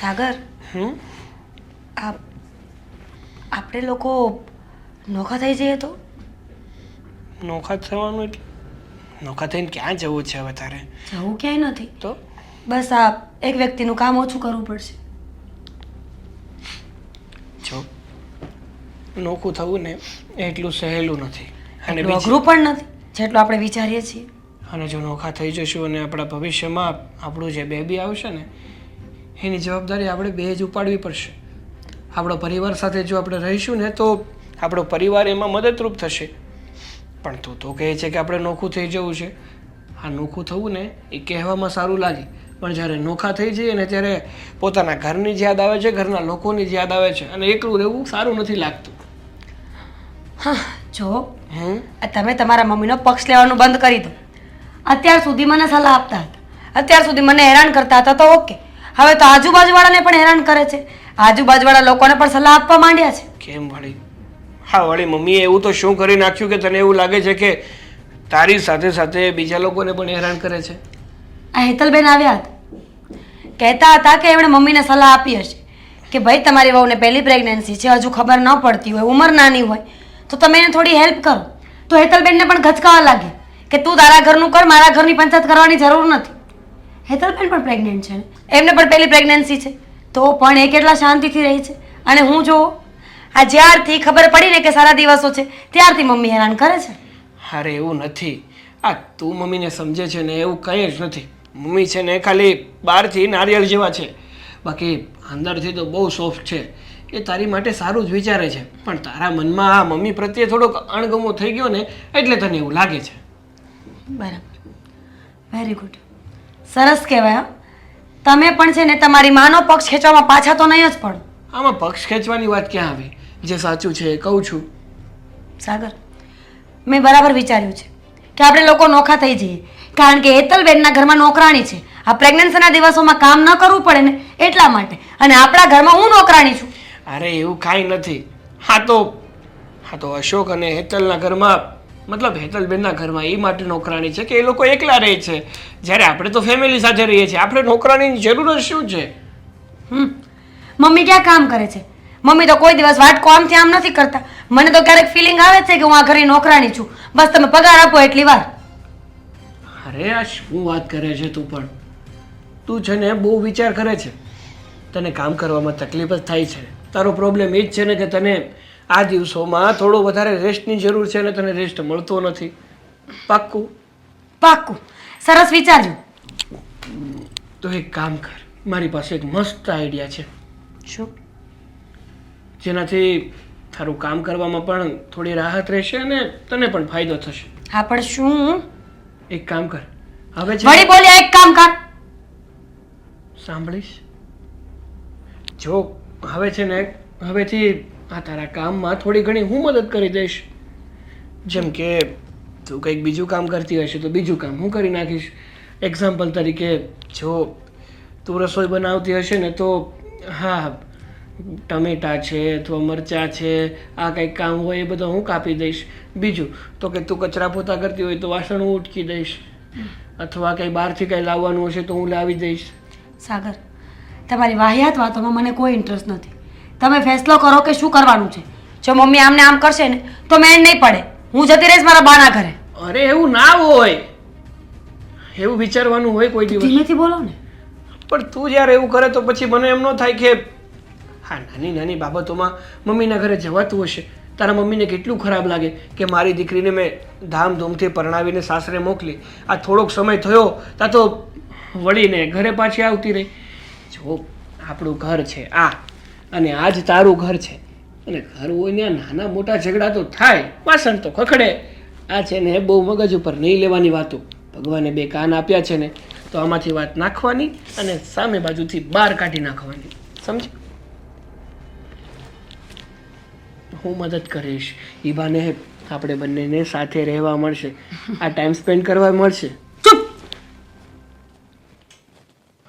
સાગર આ આપણે લોકો નોખા થઈ જઈએ તો? નોખા થવાનું એટલે? નોખા થઈને ક્યાં જવું છે હવે તારે? જવું ક્યાંય નથી. તો? બસ આ એક વ્યક્તિનું કામ ઓછું કરવું પડશે. જો નોખું થવું ને એટલું સહેલું નથી. અને અઘરું પણ નથી જેટલું આપણે વિચારીએ છીએ. અને જો નોખા થઈ જશું અને આપણા ભવિષ્યમાં આપણું જે બેબી આવશે ને એની જવાબદારી આપણે બે જ ઉપાડવી પડશે. આપણો પરિવાર સાથે જો આપણે રહીશું ને તો આપણો પરિવાર એમાં મદદરૂપ થશે. પણ તું તો કહે છે કે આપણે નોખું થઈ જવું છે. આ નોખું થવું ને એ કહેવામાં સારું લાગે. પણ જ્યારે નોખા થઈ જઈએ ને ત્યારે પોતાના ઘરની જ યાદ આવે છે ઘરના લોકોની જ યાદ આવે છે. અને એકલું રહેવું સારું નથી લાગતું. હા જો. તમે તમારા મમ્મીનો પક્ષ લેવાનું બંધ કરી દો. અત્યાર સુધી મને સલાહ આપતા હતા. અત્યાર સુધી મને હેરાન કરતા હતા તો ઓકે. હવે તો આજુબાજુવાળાને પણ હેરાન કરે છે. આજુબાજુવાળા લોકોને પણ સલાહ આપવા માંડ્યા છે. કેમ વળી? હા વળી મમ્મીએ એવું તો શું કરી નાખ્યું કે તને એવું લાગે છે કે તારી સાથે સાથે બીજા લોકોને પણ હેરાન કરે છે? આ હેતલબેન આવ્યા હતા. કહેતા હતા કે એમણે મમ્મીને સલાહ આપી હશે કે ભાઈ તમારી વહુને પહેલી પ્રેગ્નન્સી છે હજુ ખબર ન પડતી હોય ઉંમર નાની હોય તો તમે એને થોડી હેલ્પ કરો. તો હેતલબેનને પણ ઘચકાવા લાગે કે તું તારા ઘરનું કર મારા ઘરની પંચાયત કરવાની જરૂર નથી. હેતલબેન પણ પ્રેગ્નન્ટ છે એમને પણ પહેલી પ્રેગ્નન્સી છે. તો પણ એ કેટલા શાંતિથી રહી છે. અને હું જો આ જ્યારથી ખબર પડી ને કે સારા દિવસો છે ત્યારથી મમ્મી હેરાન કરે છે. અરે એવું નથી. આ તું મમ્મીને સમજે છે ને એવું કંઈ જ નથી. મમ્મી છે ને ખાલી બહારથી નારિયેળ જેવા છે. બાકી અંદરથી તો બહુ સોફ્ટ છે. એ તારી માટે સારું જ વિચારે છે. પણ તારા મનમાં આ મમ્મી પ્રત્યે થોડોક અણગમો થઈ ગયો ને એટલે તને એવું લાગે છે. બરાબર. વેરી ગુડ સરસ કહેવાય હા. તમે પણ છે ને તમારી માનો પક્ષ ખેંચવામાં પાછા તો નહીં જ પડો. આમાં પક્ષ ખેંચવાની વાત ક્યાં આવી? જે સાચું છે એ કહું છું. સાગર મેં બરાબર વિચાર્યું છે કે આપણે લોકો નોખા થઈ જઈએ. કારણ કે હેતલબેનના ઘરમાં નોકરાણી છે. આ પ્રેગ્નન્સીના દિવસોમાં કામ ન કરવું પડે ને એટલા માટે. અને આપણા ઘરમાં હું નોકરાણી છું. અરે એવું કાંઈ નથી. હા તો હા તો અશોક અને હેતલના ઘરમાં મતલબ હેતલબેનના ઘરમાં એ માટે નોકરાણી છે કે એ લોકો એકલા રહે છે. જ્યારે આપણે તો ફેમિલી સાથે રહીએ છીએ. આપણે નોકરાણીની જરૂર જ શું છે? હમ. મમ્મી ક્યાં કામ કરે છે? મમ્મી તો કોઈ દિવસ વાટકો આમથી આમ નથી કરતા. મને તો ક્યારેક ફિલિંગ આવે છે કે હું આ ઘરે નોકરાણી છું. બસ તમે પગાર આપો એટલી વાર. અરે આ શું વાત કરે છે તું પણ? તું છે ને બહુ વિચાર કરે છે. તને કામ કરવામાં તકલીફ જ થાય છે. તારો પ્રોબ્લેમ એ જ છે ને કે તને આ દિવસોમાં થોડો વધારે રેસ્ટની જરૂર છે અને તને રેસ્ટ મળતો નથી. પાક્કું? પાક્કું. સરસ વિચારજો. તો એક કામ કર. મારી પાસે એક મસ્ત આઈડિયા છે. શું? જેનાથી તારું કામ કરવામાં પણ થોડી રાહત રહેશે અને તને પણ ફાયદો થશે. હા પણ શું? એક કામ કર. હવે વળી બોલ્યા એક કામ કર. સાંભળીશ? જો હવે છે ને હવેથી આ તારા કામમાં થોડી ઘણી હું મદદ કરી દઈશ. જેમ કે, તું કંઈક બીજું કામ કરતી હશે તો બીજું કામ હું કરી નાખીશ. એક્ઝામ્પલ તરીકે, જો તું રસોઈ બનાવતી હશે ને તો, હા, ટમેટા છે અથવા મરચાં છે, આ કંઈક કામ હોય એ બધું હું કાપી દઈશ. બીજું, તો કે તું કચરા પોતા કરતી હોય તો વાસણ હું ઉટકી દઈશ. અથવા કંઈ બહારથી કંઈ લાવવાનું હશે તો હું લાવી દઈશ. સાગર, તમારી વાહિયાત વાતોમાં મને કોઈ ઇન્ટરેસ્ટ નથી. તમે ફેસલો કરો કે શું કરવાનું છે? જો મમ્મી આમને આમ કરશે ને તો મેં નહીં પડે. હું જતી રહીશ મારા બાના ઘરે. અરે એવું ના હોય. એવું વિચારવાનું હોય કોઈ દિવસ. ધીમેથી બોલો ને. પણ તું જ્યારે એવું કરે તો પછી મને એમ ન થાય કે હા નાની નાની બાબતોમાં મમ્મીના ઘરે જવાતું હશે. તારા મમ્મીને કેટલું ખરાબ લાગે કે મારી દીકરીને મેં ધામધૂમથી પરણાવીને સાસરે મોકલી. આ થોડોક સમય થયો તા તો વળીને ઘરે પાછી આવતી રહી. જો આપણું ઘર છે આ. અને આ જ તારું ઘર છે. અને ઘર હોય નાના મોટા ઝઘડા તો થાય, વાસણ તો ખખડે. આ છે ને બહુ મગજ ઉપર નહીં લેવાની વાતો. ભગવાને બે કાન આપ્યા છે ને, તો આમાંથી વાત નાખવાની અને સામે બાજુથી બહાર કાઢી નાખવાની. સમજ? હું મદદ કરીશ. ઈ બાને આપણે બંનેને સાથે રહેવા મળશે. આ ટાઈમ સ્પેન્ડ કરવા મળશે.